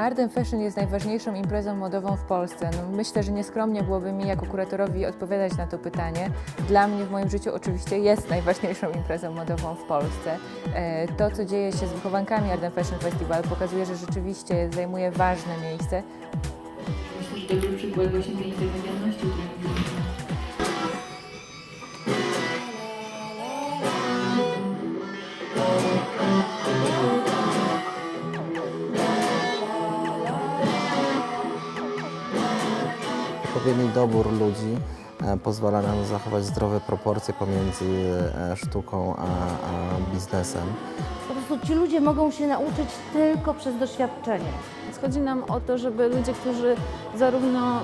Art and Fashion jest najważniejszą imprezą modową w Polsce? No, myślę, że nieskromnie byłoby mi jako kuratorowi odpowiadać na to pytanie. Dla mnie w moim życiu oczywiście jest najważniejszą imprezą modową w Polsce. E, To, co dzieje się z wychowankami Art and Fashion Festival pokazuje, że rzeczywiście zajmuje ważne miejsce. Myślę, że dobry przykład właśnie tej intermedialności, Odpowiedni dobór ludzi e, pozwala nam zachować zdrowe proporcje pomiędzy e, sztuką a, a biznesem. Po prostu ci ludzie mogą się nauczyć tylko przez doświadczenie. Chodzi nam o to, żeby ludzie, którzy zarówno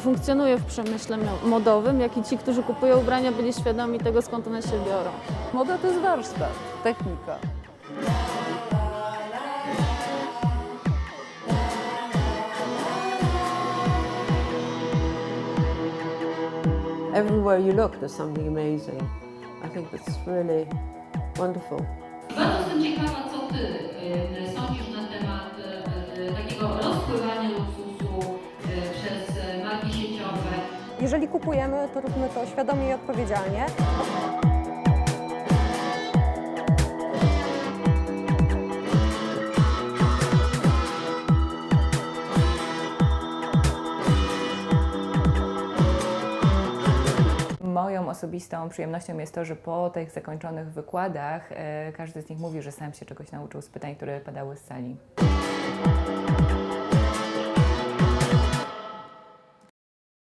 funkcjonują w przemyśle mo- modowym, jak i ci, którzy kupują ubrania, byli świadomi tego, skąd one się biorą. Moda to jest warsztat, technika. Everywhere you look, there's something amazing. I think that's really wonderful. Bardzo jestem ciekawa, co Ty y, sądzisz na temat y, y, takiego rozpływania luksusu przez marki sieciowe. Jeżeli kupujemy, to róbmy to świadomie i odpowiedzialnie. Moją osobistą przyjemnością jest to, że po tych zakończonych wykładach e, każdy z nich mówi, że sam się czegoś nauczył z pytań, które padały z sali.